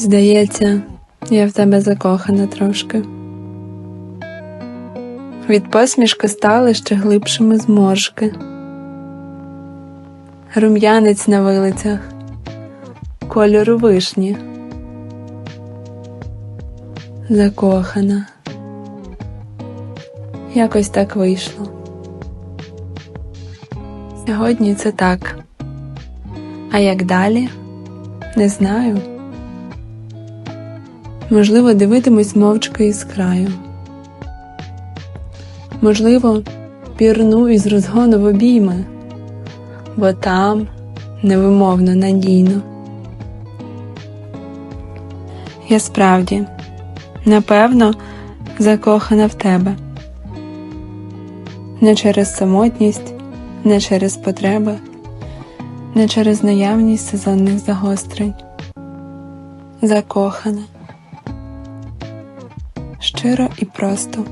Здається, я в тебе закохана трошки. Від посмішки стали ще глибшими зморшки. Рум'янець на вилицях, кольору вишні. Закохана. Якось так вийшло. Сьогодні це так. А як далі? Не знаю. Можливо, дивитимусь мовчки із краю. Можливо, пірну із розгону в обійми, бо там невимовно надійно. Я справді, напевно, закохана в тебе. Не через самотність, не через потреби, не через наявність сезонних загострень. Закохана щиро і просто.